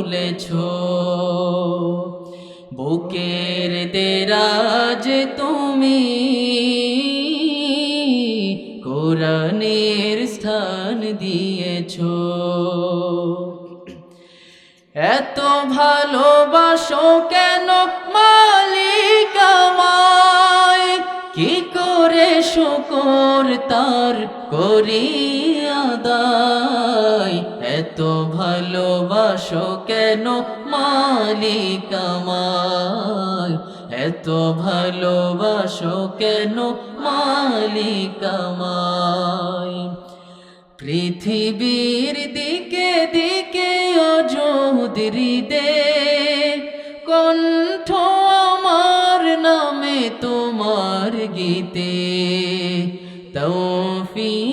তুলেছ। বুকের দেরাজ তুমি কোরআনের স্থান দিয়েছ। এত ভালোবাসো কেন মালিক কি করে শুকর তার করি আদায়? এত ভালোবাসো কেন মালিক আমায় এত ভালোবাসো কেন মালিক আমায় পৃথিবীর দিকে দিকে অযোধরি দে কণ্ঠ আমার নামে তোমার গীতে তৌফিকে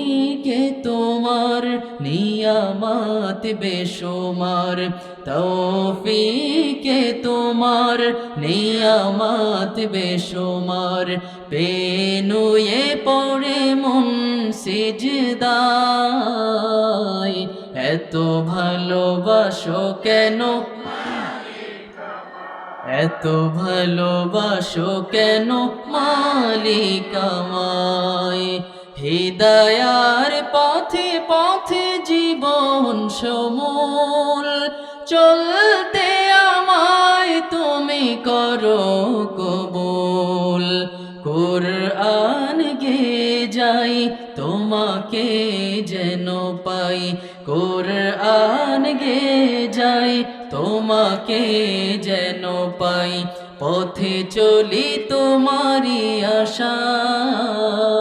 বেশুমার তৌফিকে তোমার নিয়ামত বেশুমার পেনুয়ে পড়ে মন সিজদায়, এত ভালোবাসো কেন? এত ভালোবাসো কেন মালিক আমায়? হৃদয়ার পথে সমূল চলতে আমায় তুমি করো কবুল। কোরআন গে যাই তোমাকে যেন পাই। কোরআন গে যাই তোমাকে যেন পাই। পথে চলি তোমারি আশায়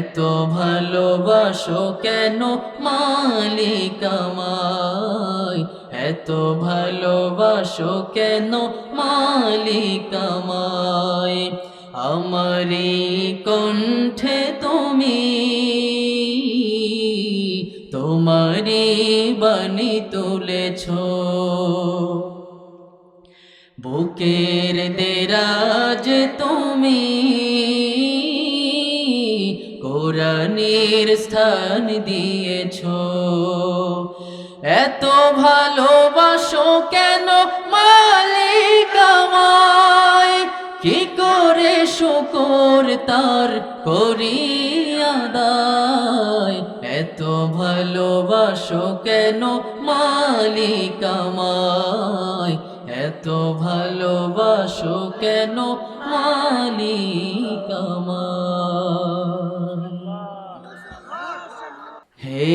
এত ভালোবাসো কেন মালিক আমায়? এত ভালোবাসো কেন মালিক আমায়? আমারি কণ্ঠে তুমি তোমারি বাণী তুলেছ। বুকের দেরাজ তুমি কোরআনের স্থান দিয়েছ। এত ভালোবাসো কেন মালিক কি করে শুকর তার করি আদায়? এত ভালোবাসো কেন মালিক এত ভালোবাসো কেন মালিক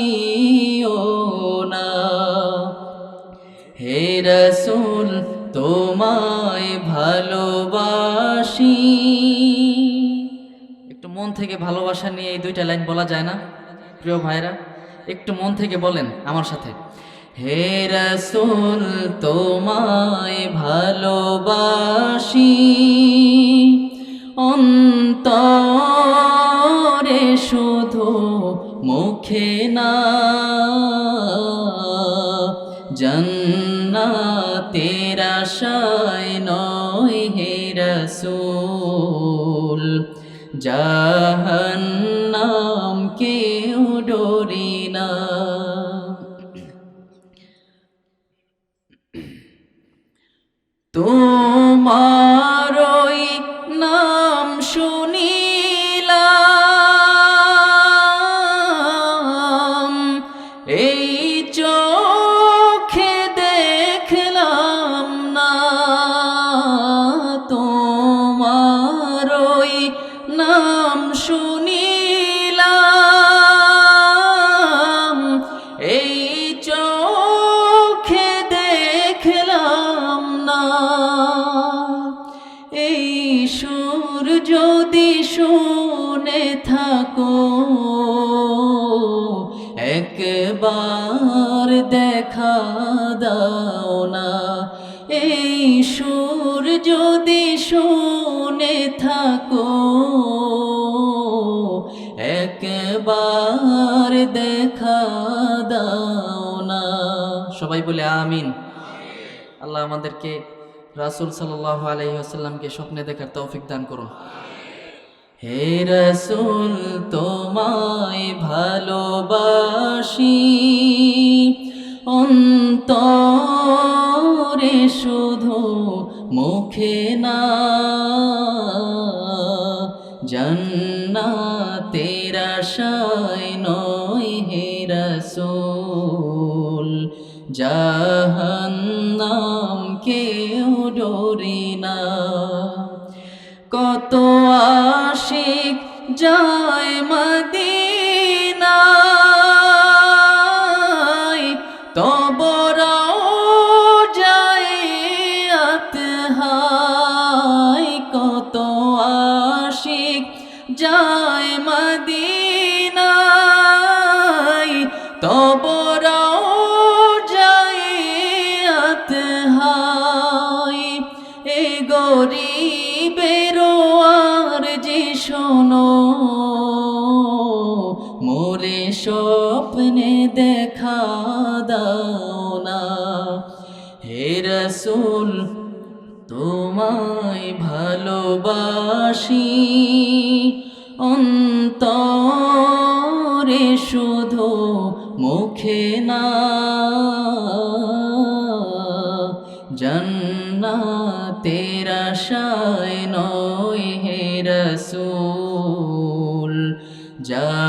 থাকিও না। হে রসুল, তোমায় ভালোবাসি। একটু মন থেকে ভালোবাসা নিয়ে এই দুইটা লাইন বলা যায় না, প্রিয় ভাইরা একটু মন থেকে বলেন আমার সাথে। হে রসুল, তোমায় ভালোবাসি। অন্তরে জন্নাতের আশায় নয় হে রসুল। জাহান্নাম কেউ ডরি না। তোমার এই সুর যদি শুনে থাকো, একবার দেখা দাও না। এই সুর যদি শুনে থাকো, একবার দেখা দাও না। সবাই বলে আমিন। আল্লাহ আমাদেরকে রাসুল সাল্লাহ আলহিহাসাল্লামকে স্বপ্নে দেখার তৌফিক দান করুন। হে রসুল, তোমায় ভালোবাসি। অন্তরে শুধু মুখে না, জন্নাতের আশায় নয় হে রসুল জাহান্নাম কত আশিক যায় মদিনায় তবরাও যায় আতহাই কত আশিক যায় মদিনায় তবরাও যায় আতহাই এ গরিবের শোনো। মোরে স্বপ্নে দেখা দাও না। হে রসুল, তোমায় ভালোবাসি। অন্তরে শুধু মুখে না। জন্না তেরা আশায় নয় হে রসুল। জাহান